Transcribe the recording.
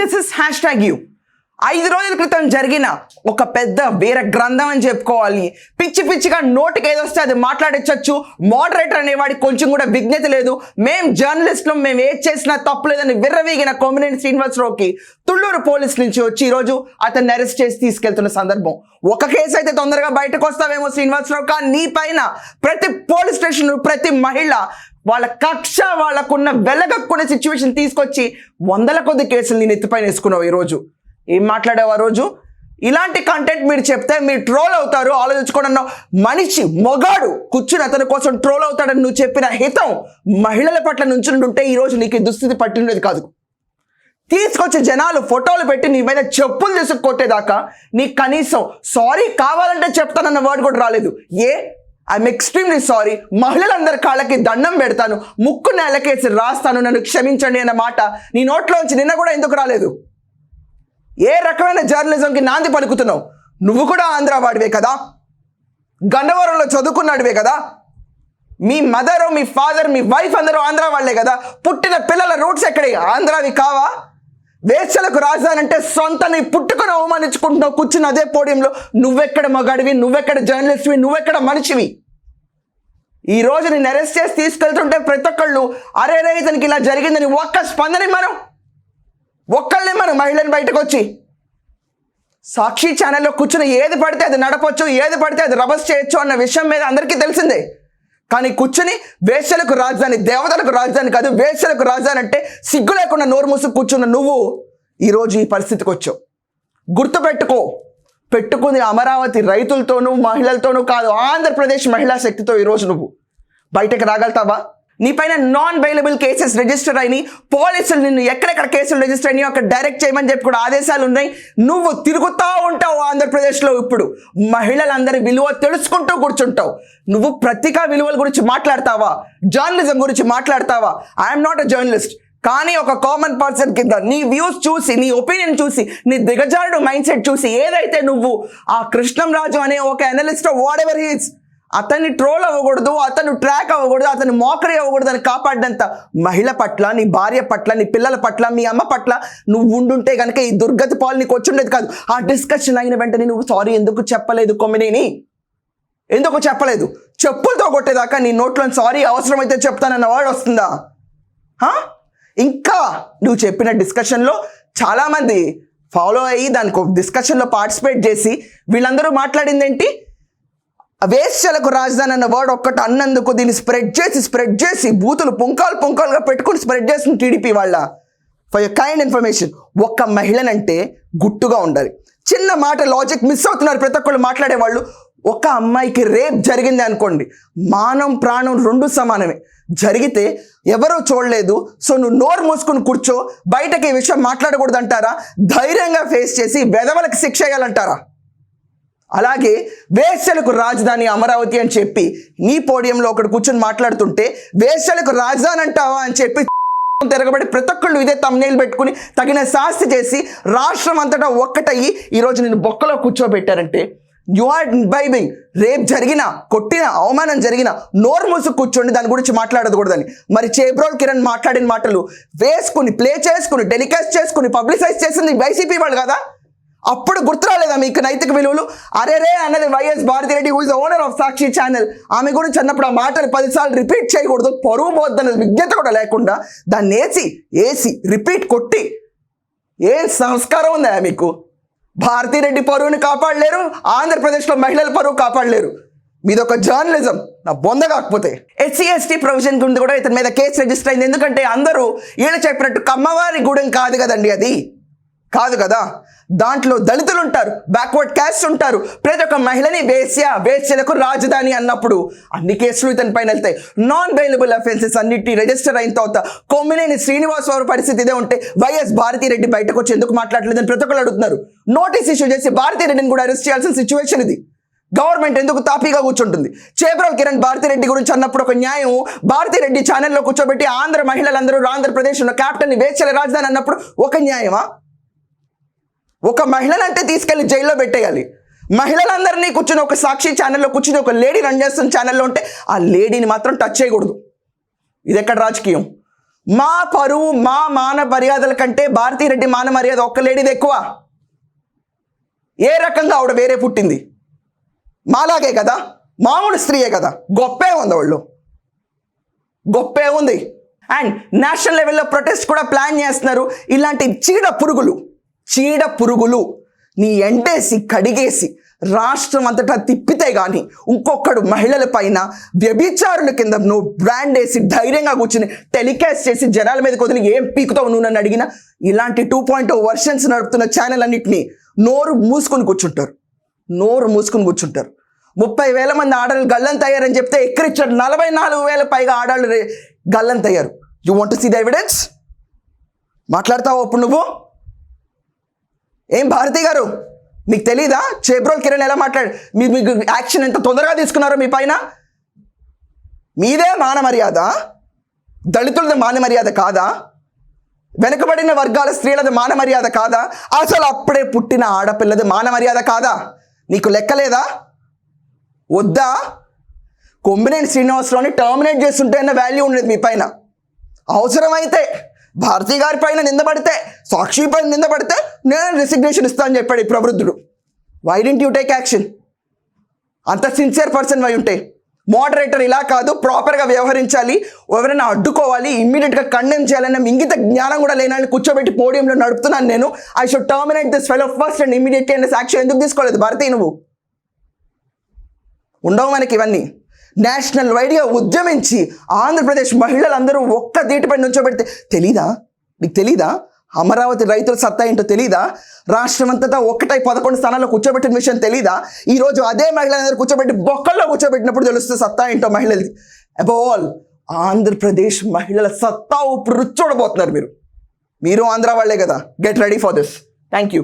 This is hashtag you ఐదు రోజుల క్రితం జరిగిన ఒక పెద్ద వీర గ్రంథం అని చెప్పుకోవాలి. పిచ్చి పిచ్చిగా నోటికి ఏదొస్తే అది మాట్లాడించవచ్చు మోడరేటర్ అనేవాడికి కొంచెం కూడా విజ్ఞత లేదు. మేం జర్నలిస్టులు మేము ఏది చేసినా తప్పు లేదని విర్రవీగిన కొమ్మినేని శ్రీనివాసరావుకి తుళ్ళూరు పోలీస్ నుంచి వచ్చి ఈరోజు అతన్ని అరెస్ట్ చేసి తీసుకెళ్తున్న సందర్భం. ఒక కేసు అయితే తొందరగా బయటకు వస్తావేమో శ్రీనివాసరావు కానీ నీ పైన ప్రతి పోలీస్ స్టేషన్ ప్రతి మహిళ వాళ్ళ కక్ష వాళ్ళకున్న వెలగక్కునే సిచ్యువేషన్ తీసుకొచ్చి వందల కొద్ది కేసులు నేను ఎత్తిపైన వేసుకున్నావు ఈరోజు. ఏం మాట్లాడావు ఆ రోజు? ఇలాంటి కంటెంట్ మీరు చెప్తే మీరు ట్రోల్ అవుతారు ఆలోచించుకోండి మనిషి మొగాడు కూర్చుని అతని కోసం ట్రోల్ అవుతాడని నువ్వు చెప్పిన హితం మహిళల పట్ల నుంచుంటుంటే ఈరోజు నీకు దుస్థితి పట్టినది కాదు. తీసుకొచ్చి జనాలు ఫోటోలు పెట్టి నీ మీద చెప్పులు తీసుకు కొట్టేదాకా నీకు కనీసం సారీ కావాలంటే చెప్తానన్న వర్డ్ కూడా రాలేదు. ఏ? ఐఎమ్ ఎక్స్ట్రీమ్లీ సారీ మహిళలందరి కాళ్ళకి దండం పెడతాను. ముక్కు నేలకేసి రాస్తాను. నన్ను క్షమించండి అన్న మాట నీ నోట్లోంచి నిన్న కూడా ఎందుకు రాలేదు? ఏ రకమైన జర్నలిజంకి నాంది పలుకుతున్నావు? నువ్వు కూడా ఆంధ్ర వాడివే కదా? గన్నవరంలో చదువుకున్నాడువే కదా? మీ మదరు మీ ఫాదర్ మీ వైఫ్ అందరూ ఆంధ్ర వాళ్ళే కదా? పుట్టిన పిల్లల రూట్స్ ఎక్కడ? ఆంధ్రావి కావా? వేసలకు రాజధాని అంటే సొంత నీ పుట్టుకొని అవమానించుకుంటున్నావు. కూర్చుని అదే పోడియంలో నువ్వెక్కడ మగాడివి? నువ్వెక్కడ జర్నలిస్ట్వి నువ్వెక్కడ మనిషివి? ఈ రోజు నేను అరెస్ట్ చేసి తీసుకెళ్తుంటే ప్రతి ఒక్కళ్ళు అరే రే ఇతనికి ఇలా జరిగిందని ఒక్క స్పందన మనం ఒక్కళ్ళే మనం మహిళని బయటకు వచ్చి సాక్షి ఛానల్లో కూర్చుని ఏది పడితే అది నడపొచ్చు ఏది పడితే అది రబస్ చేయొచ్చు అన్న విషయం మీద అందరికీ తెలిసిందే. కానీ కూర్చుని వేశ్యలకు రాజధాని దేవతలకు రాజధాని కాదు వేశ్యలకు రాజధాని అంటే సిగ్గు లేకుండా నోరు మూసుకు కూర్చున్న నువ్వు ఈరోజు ఈ పరిస్థితికి వచ్చావు. గుర్తుపెట్టుకో. పెట్టుకుంది అమరావతి రైతులతోనూ మహిళలతోనూ కాదు ఆంధ్రప్రదేశ్ మహిళా శక్తితో ఈరోజు నువ్వు బయటకు రాగలుగుతావా? నీపైన నాన్ బైలబుల్ కేసెస్ రిజిస్టర్ అయినాయి పోలీసులు నిన్ను ఎక్కడెక్కడ కేసులు రిజిస్టర్ అయినాయో అక్కడ డైరెక్ట్ చేయమని చెప్పి కూడా ఆదేశాలు ఉన్నాయి. నువ్వు తిరుగుతూ ఉంటావు ఆంధ్రప్రదేశ్లో ఇప్పుడు. మహిళలందరి విలువ తెలుసుకుంటూ కూర్చుంటావు. నువ్వు ప్రతికా విలువల గురించి మాట్లాడతావా? జర్నలిజం గురించి మాట్లాడతావా? ఐఎమ్ నాట్ అ జర్నలిస్ట్ కానీ ఒక కామన్ పర్సన్ కింద నీ వ్యూస్ చూసి నీ ఒపీనియన్ చూసి నీ దిగజారుడు మైండ్ సెట్ చూసి ఏదైతే నువ్వు ఆ కృష్ణంరాజు అనే ఒక అనలిస్ట్ వాట్ ఎవర్ హీస్ అతన్ని ట్రోల్ అవ్వకూడదు అతను ట్రాక్ అవ్వకూడదు అతను మోకరి అవ్వకూడదు అని కాపాడినంత మహిళ పట్ల నీ భార్య పట్ల నీ పిల్లల పట్ల మీ అమ్మ పట్ల నువ్వు ఉండుంటే కనుక ఈ దుర్గతి పాలు నీకు వచ్చిండేది కాదు. ఆ డిస్కషన్ అయిన వెంటనే నువ్వు సారీ ఎందుకు చెప్పలేదు కొమ్మినేని? ఎందుకు చెప్పలేదు? చెప్పులతో కొట్టేదాకా నీ నోట్లో సారీ అవసరమైతే చెప్తానన్న వర్డ్ వస్తుందా? హా? ఇంకా నువ్వు చెప్పిన డిస్కషన్లో చాలామంది ఫాలో అయ్యి దానికి డిస్కషన్లో పార్టిసిపేట్ చేసి వీళ్ళందరూ మాట్లాడింది ఏంటి వేశ్యలకు రాజధాని అన్న వర్డ్ ఒక్కటి అన్నందుకు దీన్ని స్ప్రెడ్ చేసి స్ప్రెడ్ చేసి బూతులు పుంకాలు పుంకాలుగా పెట్టుకుని స్ప్రెడ్ చేసిన టీడీపీ వాళ్ళ. ఫర్ యర్ కైండ్ ఇన్ఫర్మేషన్ ఒక్క మహిళనంటే గుట్టుగా ఉండాలి. చిన్న మాట లాజిక్ మిస్ అవుతున్నారు ప్రతి ఒక్కళ్ళు మాట్లాడే వాళ్ళు ఒక అమ్మాయికి రేప్ జరిగింది అనుకోండి మానం ప్రాణం రెండు సమానమే. జరిగితే ఎవరో చూడలేదు సో నువ్వు నోరు మూసుకుని కూర్చో బయటకి ఈ విషయం మాట్లాడకూడదు అంటారా ధైర్యంగా ఫేస్ చేసి వెధవలకు శిక్ష వేయాలంటారా అలాగే వేశ్యలకు రాజధాని అమరావతి అని చెప్పి నీ పోడియంలో ఒకడు కూర్చొని మాట్లాడుతుంటే వేశ్యలకు రాజధాని అంటావా అని చెప్పి తిరగబడి ప్రతి ఒక్కళ్ళు ఇదే తమ్నేలు పెట్టుకుని తగిన శాస్తి చేసి రాష్ట్రం అంతటా ఒక్కటయ్యి ఈరోజు నేను బొక్కలో కూర్చోబెట్టారంటే యు ఆర్ బైబింగ్ రేపు జరిగిన కొట్టిన అవమానం జరిగిన నోరు మూసుకు కూర్చోండి దాని గురించి మాట్లాడకూడదని. మరి చేబ్రోల్ కిరణ్ మాట్లాడిన మాటలు వేసుకుని ప్లే చేసుకుని టెలికాస్ట్ చేసుకుని పబ్లిసైజ్ చేసింది వైసీపీ వాళ్ళు కదా? అప్పుడు గుర్తురాలేదా మీకు నైతిక విలువలు? అరే రే అన్నది YS Bharathi Reddy who is owner of Sakshi channel ఆమె గురించి అన్నప్పుడు ఆ మాటలు పదిసార్లు రిపీట్ చేయకూడదు. పరువు పోద్దనే విజ్ఞత కూడా లేకుండా దాన్ని వేసి వేసి రిపీట్ కొట్టి ఏం సంస్కారం ఉందా మీకు? భారతిరెడ్డి పరువుని కాపాడలేరు ఆంధ్రప్రదేశ్లో మహిళల పరువు కాపాడలేరు. మీదొక జర్నలిజం నా బొంద కాకపోతే. ఎస్సీ ఎస్టీ ప్రొవిజన్ గురించి కూడా ఇతని మీద కేసు రిజిస్టర్ అయింది. ఎందుకంటే అందరూ వీళ్ళు చెప్పినట్టు కమ్మవారి గూడెం కాదు కదండి అది. కాదు కదా? దాంట్లో దళితులు ఉంటారు బ్యాక్వర్డ్ క్యాస్ట్ ఉంటారు. ప్రతి ఒక్క మహిళని వేశ్య వేశ్యలకు రాజధాని అన్నప్పుడు అన్ని కేసులు ఇతని పైన వెళ్తాయి. నాన్ బెయిలబుల్ అఫెన్సెస్ అన్నిటి రిజిస్టర్ అయిన తర్వాత కొమ్మినేని శ్రీనివాస్ వారి పరిస్థితి ఇదే ఉంటే వైఎస్ భారతిరెడ్డి బయటకు వచ్చి ఎందుకు మాట్లాడలేదని ప్రతి ఒక్కరు అడుగుతున్నారు. నోటీస్ ఇష్యూ చేసి భారతిరెడ్డిని కూడా అరెస్ట్ చేయాల్సిన సిచ్యువేషన్ ఇది. గవర్నమెంట్ ఎందుకు తాపీగా కూర్చుంటుంది? చేబ్రోల్ కిరణ్ భారతిరెడ్డి గురించి అన్నప్పుడు ఒక న్యాయం భారతిరెడ్డి ఛానల్లో కూర్చోబెట్టి ఆంధ్ర మహిళలందరూ ఆంధ్రప్రదేశ్లో క్యాప్టెన్ వేచల రాజధాని అన్నప్పుడు ఒక న్యాయమా? ఒక మహిళనంటే తీసుకెళ్ళి జైల్లో పెట్టేయాలి. మహిళలందరినీ కూర్చుని ఒక సాక్షి ఛానల్లో కూర్చుని ఒక లేడీ రన్ చేస్తున్న ఛానల్లో ఉంటే ఆ లేడీని మాత్రం టచ్ చేయకూడదు. ఇది ఎక్కడ రాజకీయం? మా పరువు మా మాన మర్యాదల కంటే భారతీరెడ్డి మాన మర్యాద ఒక్క లేడీది ఎక్కువ. ఏ రకంగా ఆవిడ వేరే పుట్టింది? మాలాగే కదా? మామూలు స్త్రీయే కదా? గొప్పే ఉంది వాళ్ళు గొప్పే ఉంది. అండ్ నేషనల్ లెవెల్లో ప్రొటెస్ట్ కూడా ప్లాన్ చేస్తున్నారు. ఇలాంటి చీడ పురుగులు. చీడ పురుగులు నీ ఎండేసి కడిగేసి రాష్ట్రం అంతటా తిప్పితే కానీ ఇంకొకడు మహిళల పైన వ్యభిచారుల కింద నువ్వు బ్రాండ్ వేసి ధైర్యంగా కూర్చుని టెలికాస్ట్ చేసి జనాల మీద కొద్దిని ఏం పీకుతావు నువ్వు నన్ను అడిగినా? ఇలాంటి టూ పాయింట్ వర్షన్స్ నడుపుతున్న ఛానల్ అన్నింటినీ నోరు మూసుకొని కూర్చుంటారు. నోరు మూసుకొని కూర్చుంటారు. ముప్పై వేల మంది ఆడలు గల్లంతయ్యారని చెప్తే ఎక్కడిచ్చారు నలభై నాలుగు వేల పైగా ఆడాళ్ళు రే- గల్లంతయ్యారు you want see the evidence మాట్లాడతావు అప్పుడు నువ్వు? ఏం భారతి గారు? మీకు తెలీదా? చేబ్రోల్ కిరణ్ ఎలా మాట్లాడు మీ మీకు యాక్షన్ ఎంత తొందరగా తీసుకున్నారో మీ పైన? మీదే మాన మర్యాద దళితులది మాన మర్యాద కాదా? వెనుకబడిన వర్గాల స్త్రీలది మాన మర్యాద కాదా? అసలు అప్పుడే పుట్టిన ఆడపిల్లది మాన మర్యాద కాదా? నీకు లెక్కలేదా? వద్దా? కొమ్మినేని శ్రీనివాసరావుని టర్మినేట్ చేస్తుంటే అన్న వాల్యూ ఉండేది మీ పైన. అవసరమైతే భారతీ గారి పైన నిందపడితే సాక్షి పైన నిందపడితే నేను రెసిగ్నేషన్ ఇస్తా అని చెప్పాడు ఈ ప్రవృద్ధుడు. Why didn't you take action అంత సిన్సియర్ పర్సన్ వై ఉంటే. మోడరేటర్ ఇలా కాదు ప్రాపర్గా వ్యవహరించాలి ఎవరైనా అడ్డుకోవాలి ఇమ్మీడియట్గా కండెమ్ చేయాలన్న ఇంగిత జ్ఞానం కూడా లేనని కూర్చోబెట్టి పోడియంలో నడుపుతున్నాను నేను. I should terminate this off first and immediately అనే సాక్ష్యం ఎందుకు తీసుకోలేదు? భారతీ నువ్వు. ఉండవు మనకి ఇవన్నీ. నేషనల్ వైడ్గా ఉద్యమించి ఆంధ్రప్రదేశ్ మహిళలందరూ ఒక్క దీటిపై నుంచోబెడితే తెలీదా? నీకు తెలీదా? అమరావతి రైతుల సత్తా ఏంటో తెలీదా? రాష్ట్రం అంతటా ఒక్కటై పదకొండు స్థానాల్లో కూర్చోబెట్టిన విషయం తెలీదా? ఈ రోజు అదే మహిళలందరూ కూర్చోబెట్టి బొక్కల్లో కూర్చోబెట్టినప్పుడు తెలుస్తుంది సత్తా ఏంటో మహిళలది. అబోల్ ఆంధ్రప్రదేశ్ మహిళల సత్తా ఇప్పుడు రుచి చూడబోతున్నారు మీరు. మీరు ఆంధ్ర వాళ్ళే కదా. Get ready for this thank you